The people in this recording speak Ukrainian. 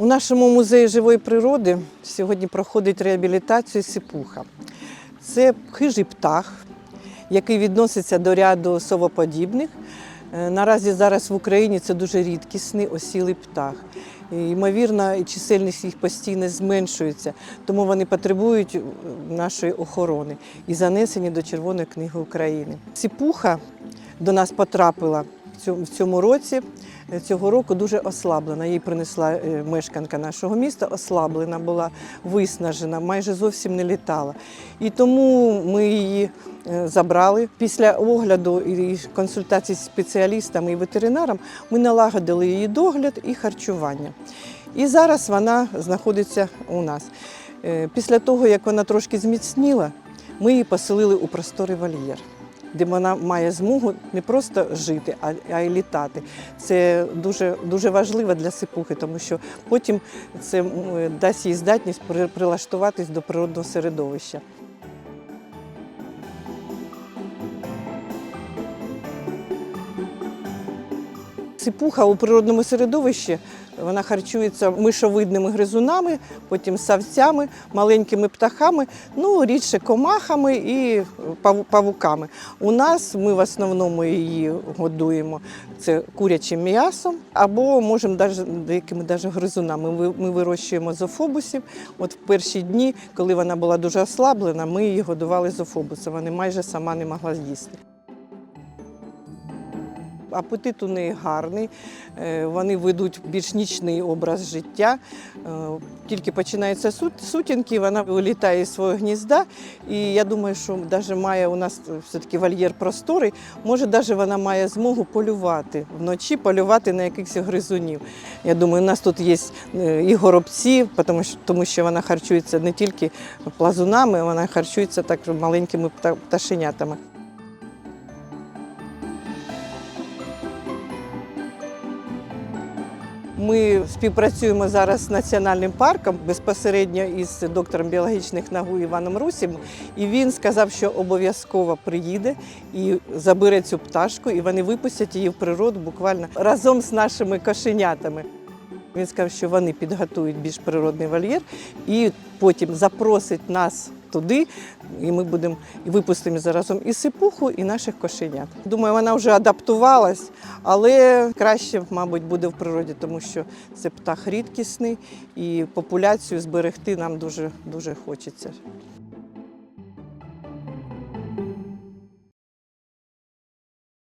У нашому музеї живої природи сьогодні проходить реабілітацію сипуха. Це хижий птах, який відноситься до ряду совоподібних. Е, Наразі зараз в Україні це дуже рідкісний осілий птах. І, Ймовірно, чисельність їх постійно зменшується, тому вони потребують е, нашої охорони і занесені до Червоної книги України. Сипуха до нас потрапила в цьому- році. Е, Цього року дуже ослаблена. Її принесла е, мешканка нашого міста, ослаблена була, виснажена, майже зовсім не літала. І тому ми її е, забрали. Після огляду і консультацій з спеціалістами і ветеринаром ми налагодили її догляд і харчування. І зараз вона знаходиться у нас. Після того, як вона трошки зміцніла, ми її поселили у просторий вольєр де вона має змогу не просто жити, а, й літати. Це дуже, дуже важливо для сипухи, тому що потім це дасть їй здатність при- прилаштуватись до природного середовища. Сипуха у природному середовищі вона харчується мишовидними гризунами, потім савцями, маленькими птахами, ну рідше комахами і паву- павуками. У нас ми в основному її годуємо це курячим м'ясом, або можемо даже деякими даже гризунами. Ми, вирощуємо зофобусів. От в перші дні, коли вона була дуже ослаблена, ми її годували зофобусом. Вона майже сама не могла з'їсти. Апетит у неї гарний, е, вони ведуть більш нічний образ життя. Е, Тільки починаються сутінки, вона вилітає з свого гнізда. І я думаю, що навіть має у нас все-таки вольєр просторий, може, навіть вона має змогу полювати вночі, полювати на якихось гризунів. Я думаю, у нас тут є е, і горобці, тому що, вона харчується не тільки плазунами, вона харчується також маленькими пташенятами. Ми співпрацюємо зараз з національним парком безпосередньо із доктором біологічних наук Іваном Русім. І він сказав, що обов'язково приїде і забере цю пташку, і вони випустять її в природу буквально разом з нашими кошенятами. Він сказав, що вони підготують більш природний вольєр і потім запросить нас туди, і ми будемо і випустимо заразом і сипуху, і наших кошенят. Думаю, вона вже адаптувалась, але краще, мабуть, буде в природі, тому що це птах рідкісний і популяцію зберегти нам дуже дуже хочеться.